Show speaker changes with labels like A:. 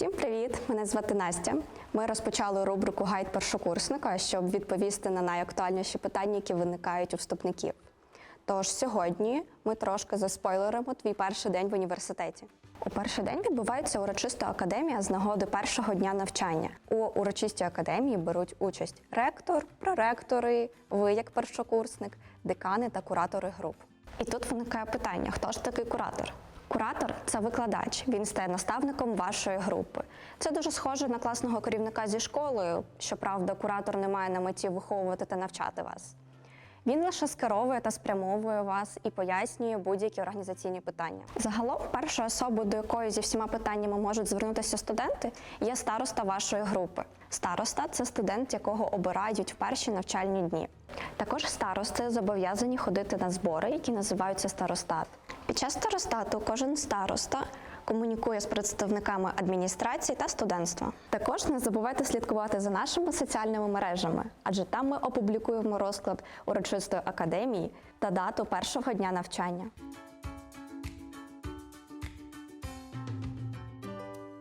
A: Всім привіт! Мене звати Настя. Ми розпочали рубрику Гайд першокурсника, щоб відповісти на найактуальніші питання, які виникають у вступників. Тож сьогодні ми трошки заспойлеримо твій перший день в університеті. У перший день відбувається урочиста академія з нагоди першого дня навчання. У урочистій академії беруть участь ректор, проректори, ви як першокурсник, декани та куратори груп. І тут виникає питання: хто ж такий куратор? Куратор це викладач, він стає наставником вашої групи. Це дуже схоже на класного керівника зі школою. Щоправда, куратор не має на меті виховувати та навчати вас. Він лише скеровує та спрямовує вас і пояснює будь-які організаційні питання. Загалом, першою особою, до якої зі всіма питаннями можуть звернутися студенти, є староста вашої групи. Староста це студент, якого обирають в перші навчальні дні. Також старости зобов'язані ходити на збори, які називаються старостат. Під час старостату кожен староста комунікує з представниками адміністрації та студентства. Також не забувайте слідкувати за нашими соціальними мережами, адже там ми опублікуємо розклад урочистої академії та дату першого дня навчання.